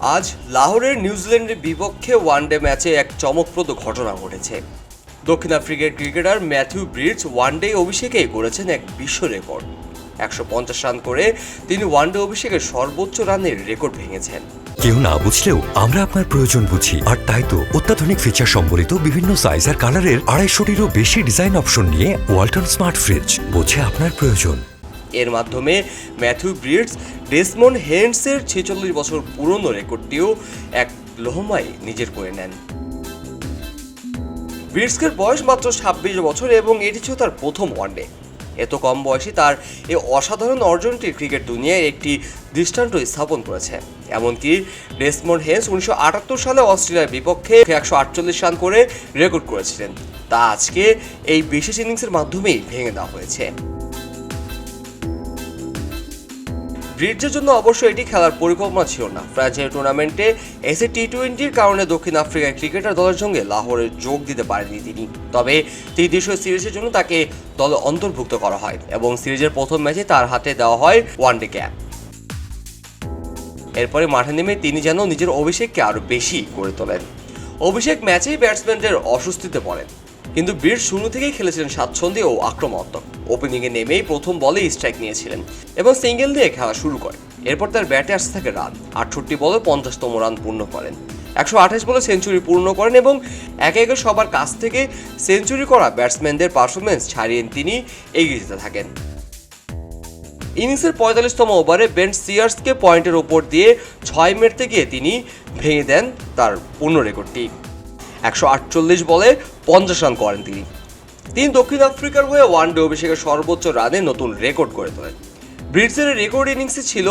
আজ লাহোরের নিউজিল্যান্ডের বিপক্ষে ওয়ানডে ম্যাচে এক চমকপ্রদ ঘটনা ঘটেছে। দক্ষিণ আফ্রিকার cricketer Matthew Breetzke one day অভিষেকেই করেছেন এক বিশ্ব রেকর্ড। একশো পঞ্চাশ রান করে তিনি ওয়ানডে অভিষেকের সর্বোচ্চ রানের রেকর্ড ভেঙেছেন। কেউ না বুঝলেও আমরা আপনার প্রয়োজন বুঝি, আর তাই তো অত্যাধুনিক ফিচার সম্বলিত বিভিন্ন সাইজ আর কালারের আড়াইশোটিরও বেশি ডিজাইন অপশন নিয়ে ওয়ালটন স্মার্ট ফ্রিজ বোঝে আপনার প্রয়োজন। এর মাধ্যমে ম্যাথিউ ব্রিডস ডেসমন্ড হেন্সের ছেচল্লিশ বছর পুরনো রেকর্ডটিও এক লোহমায় নিজের করে নেন। ব্রিডসকের বয়স মাত্র ছাব্বিশ বছর এবং এটি ছিল তার প্রথম ওয়ানডে। এত কম বয়সে তার এই অসাধারণ অর্জনটি ক্রিকেট দুনিয়ায় একটি দৃষ্টান্ত স্থাপন করেছে। এমনকি ডেসমন্ড হেন্স উনিশশো আটাত্তর সালে অস্ট্রেলিয়ার বিপক্ষে একশো আটচল্লিশ রান করে রেকর্ড করেছিলেন। তা আজকে এই বিশেষ ইনিংসের মাধ্যমেই ভেঙে দেওয়া হয়েছে। ব্রিডজের জন্য অবশ্য এটি খেলার পরিকল্পনা ছিল না। ফ্র্যাঞ্চাইজি টুর্নামেন্টে এসে টি টোয়েন্টির কারণে দক্ষিণ আফ্রিকার ক্রিকেটার দলের সঙ্গে লাহোরে যোগ দিতে পারেননি তিনি। তবে ত্রিদেশীয় সিরিজের জন্য তাকে দলে অন্তর্ভুক্ত করা হয় এবং সিরিজের প্রথম ম্যাচে তার হাতে দেওয়া হয় ওয়ানডে ক্যাপ। এরপরে মাঠে নেমে তিনি যেন নিজের অভিষেককে আরও বেশি করে তোলেন। অভিষেক ম্যাচেই ব্যাটসম্যানদের অস্বস্তিতে পড়েন। কিন্তু বীর শুরু থেকেই খেলেছিলেন স্বাচ্ছন্দ্যে ও আক্রমণাত্মক। ওপেনিংয়ে নেমেই প্রথম বলেই স্ট্রাইক নিয়েছিলেন এবং সিঙ্গেল দিয়ে খেলা শুরু করে। এরপর তার ব্যাটে আসতে থাকে রান। আটষট্টি বলে পঞ্চাশতম রান পূর্ণ করেন। একশো আঠাশ বলে সেঞ্চুরি পূর্ণ করেন এবং একে একে সবার কাছ থেকে সেঞ্চুরি করা ব্যাটসম্যানদের পারফরমেন্স ছাড়িয়ে তিনি এগিয়ে যেতে থাকেন। ইনিংসের পঁয়তাল্লিশতম ওভারে বেন সিয়ার্সকে পয়েন্টের ওপর দিয়ে ছয় মেরতে গিয়ে তিনি ভেঙে দেন তার পূর্ণ রেকর্ডটি। একশো আটচল্লিশ বলে পঞ্চাশ রান করেন তিনি। তিনি দক্ষিণ আফ্রিকার হয়ে ওয়ানডে অভিষেকের সর্বোচ্চ রানে নতুন রেকর্ড করে তোলেন। ব্রিটসের রেকর্ড ইনিংসে ছিল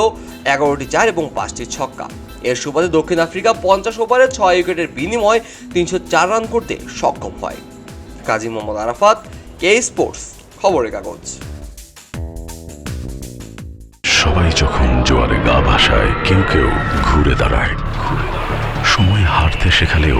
এগারোটি চার এবং পাঁচটি ছক্কা। এর সুবাদে দক্ষিণ আফ্রিকা পঞ্চাশ ওভারে ছয় উইকেটের বিনিময়ে তিনশো চার রান করতে সক্ষম হয়। কাজী মোহাম্মদ আরাফাত, কে স্পোর্টস, খবরের কাগজ। সবাই যখন জোয়ারে গা ভাসায়, কেউ কেউ ঘুরে দাঁড়ায়। সময় হারতে শেখালেও